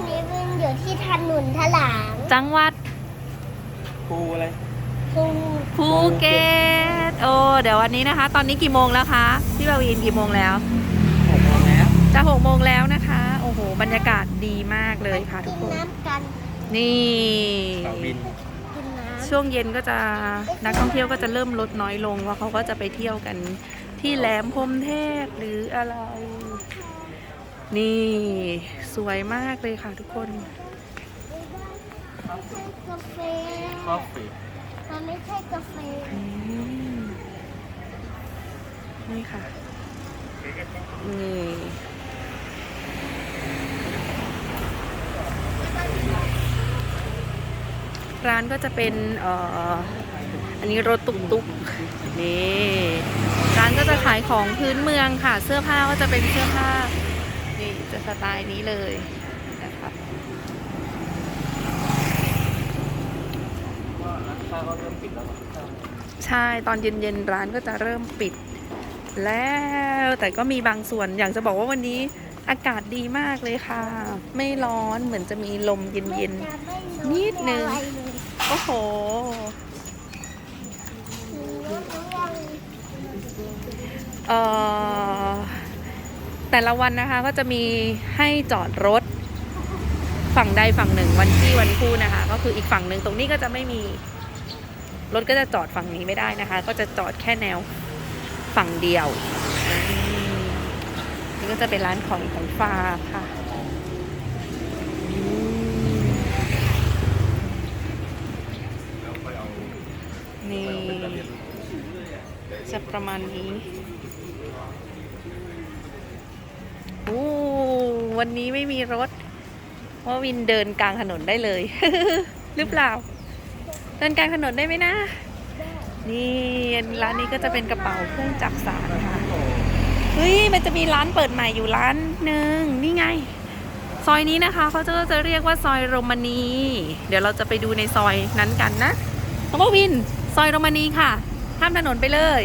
อนนี้มันอยู่ที่ถนนถลางจังหวัดภูอะไรภูภูเก็ตโอ้เดี๋ยววันนี้นะคะ ตอนนี้กี่โมงแล้วคะพี่บาวีนกี่โมงแล้วหกโมงแล้วจะหกโมงแล้วนะคะ โอ้โหบรรยากาศดีมากเลยค่ะทุกกินคนน้ำกันนี่บ่าววินกินน้ำช่วงเย็นก็จะนักท่องเที่ยวก็จะเริ่มลดน้อยลงเพราะเขาก็จะไปเที่ยวกันที่แหลมพรหมเทพหรืออะไร นี่ สวยมากเลยค่ะทุกคนกาแฟคอฟฟี่มันไม่ใช่กาแฟอืมนี่ค่ะ นี่ ร้านก็จะเป็นเอ่ออันนี้รถตุกตุกๆนี่ ร้านก็จะขายของพื้นเมืองค่ะ เสื้อผ้าก็จะเป็นเสื้อผ้า นี่จะสไตล์นี้เลยนะคะข้าวก็เริ่มปิดแล้วใช่ ตอนเย็นๆ ร้านก็จะเริ่มปิด แล้วแต่ก็มีบางส่วนอยากจะบอกว่าวันนี้อากาศดีมากเลยค่ะ ไม่ร้อนเหมือนจะมีลมเย็นจะไม่รู้นิดนึงอะไรเลยๆโอ้โหรู้ทุกอย่างเอ่อ แต่ละวันนะคะก็จะมีให้จอดรถ ฝั่งใดฝั่งหนึ่ง วันที่วันคู่นะคะ ก็คืออีกฝั่งหนึ่งตรงนี้ก็จะไม่มี รถก็จะจอดฝั่งนี้ไม่ได้นะคะ ก็จะจอดแค่แนวฝั่งเดียวนี่ก็จะเป็นร้านของของฟาค่ะนี่จะประมาณนี้โอ้ วันนี้ไม่มีรถเพราวินเดินกลางถนนได้เลย หรือเปล่า เดินกลางถนนได้ไหมนะ นี่ร้านนี้ก็จะเป็นกระเป๋าเครื่องจักสานค่ะเฮ้ยมันจะมีร้านเปิดใหม่อยู่ร้านหนึ่งนี่ไง ซอยนี้นะคะเขาจะจะเรียกว่าซอยโรมานี เดี๋ยวเราจะไปดูในซอยนั้นกันนะน้องวินซอยโรมานีค่ะข้ามถนนไปเลย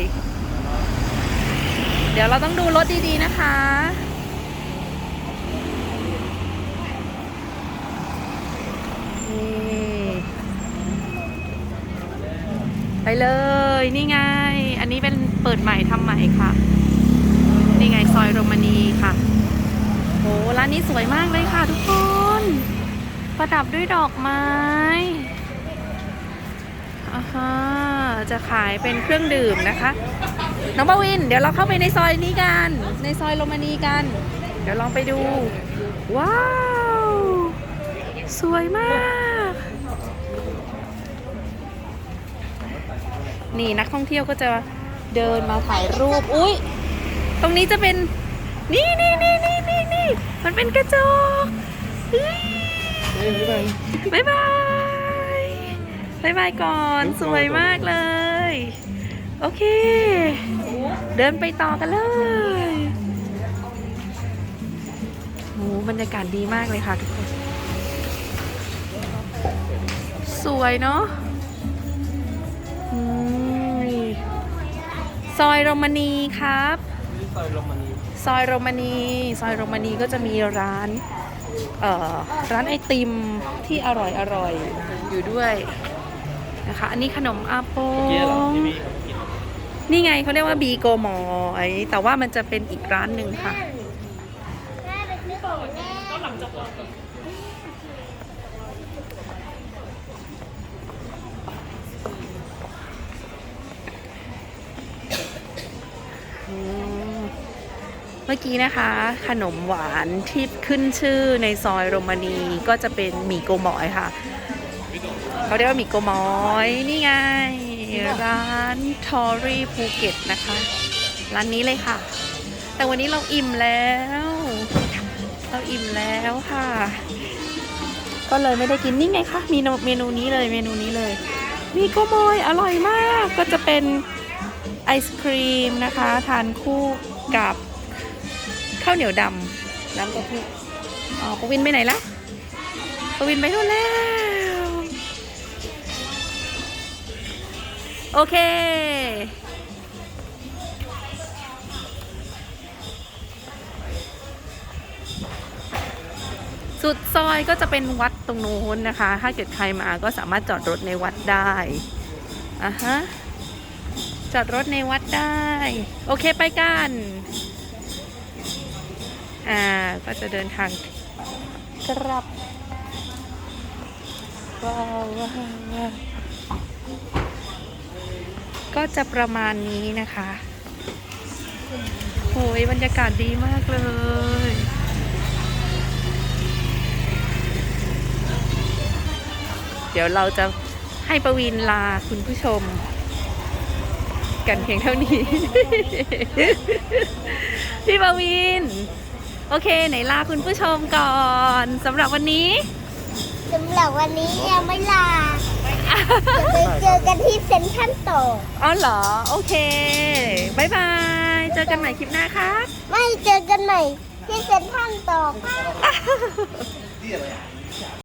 เดี๋ยวเราต้องดูรถดีๆนะคะ ไปเลย นี่ไง อันนี้เป็นเปิดใหม่ทำใหม่ค่ะ นี่ไงซอยโรมานีค่ะโหร้านนี้สวยมากเลยค่ะทุกคน ประดับด้วยดอกไม้อ่าฮะจะขายเป็นเครื่องดื่มนะคะ น้องบวิน เดี๋ยวเราเข้าไปในซอยนี้กัน ในซอยโรมานีกัน เดี๋ยวลองไปดู ว้าว สวยมาก นี่นักท่องเที่ยวก็จะเดินมาถ่ายรูป อุ้ยตรงนี้จะเป็น นี่นี่นี่นี่นี่นี่มันเป็นกระจกเฮ้ยบายบายบายบายก่อนสวยมากเลย โอเค เดินไปต่อกันเลยโหบรรยากาศดีมากเลยค่ะทุกคน สวยเนาะอืม ซอยโรมานีครับนี่ซอยโรมานีซอยโรมานีซอยโรมานีก็จะมีร้านเอ่อร้านไอติมที่อร่อยอร่อยอยู่ด้วยนะคะอันนี้ขนมอาโปเมื่อกี้เหรอที่งมีกินนี่ไงเขาเรียกว่าบีโกมอยแต่ว่ามันจะเป็นอีกร้านหนึ่งค่ะ เมเมื่อกี้นะคะ ขนมหวานที่ขึ้นชื่อในซอยโรมานีก็จะเป็นหมี่โกมอยค่ะเขาเรียกว่าหมี่โกมอยนี่ไง ร้านทอรี่ภูเก็ตนะคะ ร้านนี้เลยค่ะ แต่วันนี้เราอิ่มแล้ว เราอิ่มแล้วค่ะ ก็เลยไม่ได้กินนี่ไงคะมีเมนูนี้เลยเมนูนี้เลยหมี่โกมอยอร่อยมากก็จะเป็น ไอศครีมนะคะ ทานคู่กับข้าวเหนียวดำน้ำกะทิอ๋อปวินไปไหนละปวินไปนู่นแล้ว โอเค สุดซอยก็จะเป็นวัดตรงโน้นนะคะ ถ้าเกิดใครมาก็สามารถจอดรถในวัดได้อะฮะ จอดรถในวัดได้ โอเคไปกัน อ่า ก็จะเดินทางกลับว้าวก็จะประมาณนี้นะคะโอ้ยบรรยากาศดีมากเลยเดี๋ยวเราจะให้ประวินลาคุณผู้ชม กันเพียงเท่านี้ พี่ประวิน โอเค ไหนลาคุณผู้ชมก่อนสำหรับวันนี้สำหรับวันนี้ยังไม่ลาจะไปเจอกันที่เซ็นทรัลโตอ๋อเหรอ โอเคบายบาย เจอกันใหม่คลิปหน้าครับ ไม่เจอกันใหม่ที่เซ็นทรัลโตค่ะ